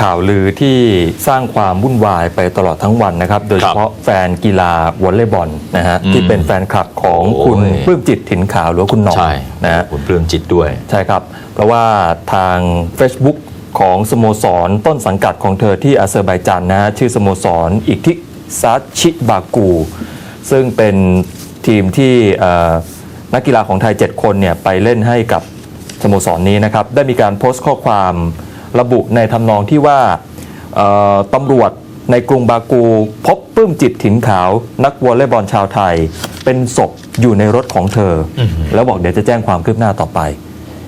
ข่าวลือที่สร้างความวุ่นวายไปตลอดทั้งวันนะครับ โดยเฉพาะแฟนกีฬาวอลเลย์บอลนะฮะอืมที่เป็นแฟนคลับของโอ้ยคุณปลื้มจิตถิ่นขาวหรือว่าคุณหน่องใช่นะฮะคุณปลื้มจิตด้วย ใช่ครับ เพราะว่าทาง Facebook ของสโมสรต้นสังกัดของเธอที่อาเซอร์ไบจันนะฮะชื่อสโมสรอิกทิซาชิบากู ซึ่งเป็นทีมที่เอ่อนักกีฬาของไทย 7 คนเนี่ยไปเล่นให้กับสโมสรนี้นะครับ ได้มีการโพสต์ข้อความ ระบุในทำนองที่ว่าเอ่อตำรวจในกรุงบากูพบปลื้มจิตถิ่นขาว นักวอลเลย์บอลชาวไทย เป็นศพอยู่ในรถของเธออแล้วบอกเดี๋ยวจะแจ้งความคืบหน้าต่อไป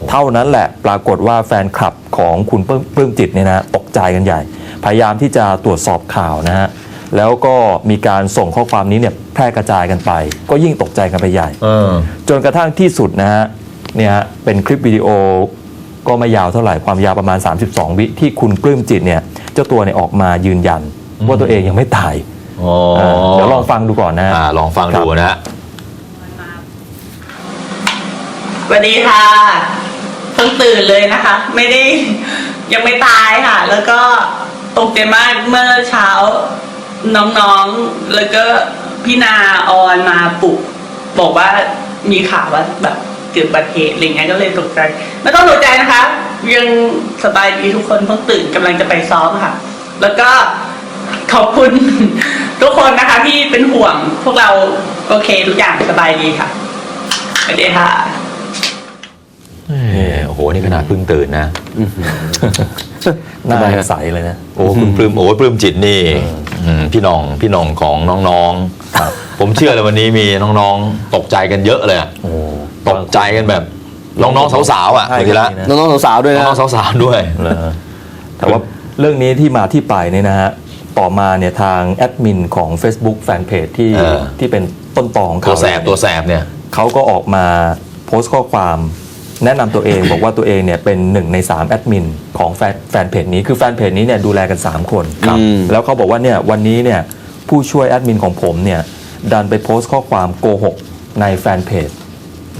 เท่านั้นแหละปรากฏว่าแฟนคลับของคุณปลื้มปลื้มจิตเนี่ยนะตกใจกันใหญ่ พยายามที่จะตรวจสอบข่าวนะฮะแล้วก็มีการส่งข้อความนี้เนี่ยแพร่กระจายกันไป ก็ยิ่งตกใจกันไปใหญ่เออจนกระทั่งที่สุดนะฮะเนี่ยฮะเป็นคลิปวิดีโอ ก็ไม่ยาวเท่าไหร่ความยาวประมาณ 32 วิที่คุณปลื้มจิตเนี่ยเจ้าตัวเนี่ยออกมายืนยัน ว่าตัวเองยังไม่ตายอ๋ออ่าเดี๋ยวลองฟังดูก่อนนะฮะอ่าลองฟังดูนะฮะ สวัสดีค่ะเพิ่งตื่นเลยนะคะ ไม่ได้ ยังไม่ตายค่ะ แล้วก็ตกใจมากเมื่อเช้า น้องๆแล้วก็พี่นาออนมาปลุกบอกว่ามีข่าวว่าแบบ เกิดอุบัติเหตุอะไรเงี้ยก็เลยตกใจไม่ต้องตกใจนะคะ ยังสบายดีทุกคนเพิ่งตื่นกำลังจะไปซ้อมค่ะ แล้วก็ขอบคุณ ทุกคนนะคะที่เป็นห่วงพวกเราโอเคทุกอย่างสบายดีค่ะสวัสดีค่ะเออโอ้โห นี่ขนาดเพิ่งตื่นนะ หน้ายังใสเลยนะ โอ้คุณปลื้มโอ้ปลื้มจิตนี่มพี่หน้องพี่หน้องของน้องๆ ผมเชื่อเลยวันนี้มีน้องๆ ตกใจกันเยอะเลยอะโอ้ ตกใจกันแบบน้องๆสาวๆอะใช่บางทีละนะน้องๆสาวๆด้วยนะ น้องๆสาวๆด้วย เหรอแต่ว่าเรื่องนี้ที่มาที่ไปเนี่ยนะฮะ ต่อมาเนี่ยทางแอดมินของ Facebook Fanpage ที่เออ ที่เป็นต้นตอของตัวข่าวแสบตัวแสบเนี่ย เขาก็ออกมาโพสต์ข้อความแนะนำตัวเอง บอกว่าตัวเองเนี่ยเป็นหนึ่งใน 3 แอดมินของแฟนแฟนเพจนี้คือแฟนเพจนี้เนี่ยดูแลกัน 3 คนครับ อืม แล้วเขาบอกว่าเนี่ยวันนี้เนี่ยผู้ช่วยแอดมินของผมเนี่ยดันไปโพสต์ข้อความโกหกในแฟนเพจ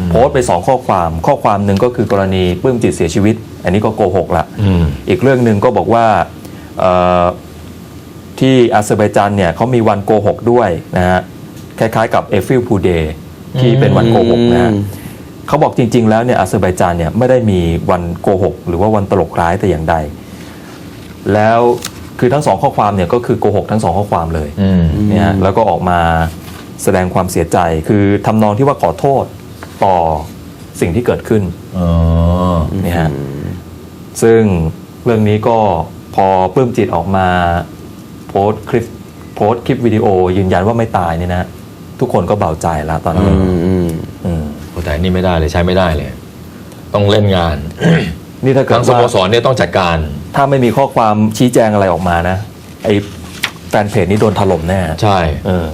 โพสต์ไป2ข้อความ ข้อความหนึ่งก็คือกรณีปลื้มจิตเสียชีวิต อันนี้ก็โกหกละอืมอีกเรื่องหนึ่งก็บอกว่าเอ่อที่อาเซอร์ไบจันเนี่ยเขามีวันโกหกด้วยนะฮะคล้ายๆกับเอฟิลพูเดย์ที่เป็นวันโกหกนะฮะอืมเขาบอกจริง ๆ แล้วเนี่ยอาเซอร์ไบจานเนี่ยไม่ได้มีวันโกหก หรือว่าวันตลกร้ายแต่อย่างใด แล้วคือทั้งสองข้อความเนี่ยก็คือโกหกทั้งสองข้อความเลยอืมเนี่ยฮะแล้วก็ออกมาแสดงความเสียใจคือทำนองที่ว่าขอโทษ ต่อสิ่งที่เกิดขึ้นอ๋อเนี่ยฮะซึ่งเรื่องนี้ก็พอปลื้มจิตออกมาโพสต์คลิปโพสต์คลิปวิดีโอ ยืนยันว่าไม่ตายเนี่ยนะ ทุกคนก็เบาใจแล้วตอนนี้อืมอืมอืมโอ้แต่อันนี่ไม่ได้เลยใช้ไม่ได้เลย ต้องเล่นงาน นี่ถ้าเกิดทั้งสว่าโมสรเนี่ยต้องจัดการ ถ้าไม่มีข้อความชี้แจงอะไรออกมานะไอ้แฟนเพจนี้โดนถล่มแน่ ใช่ เออ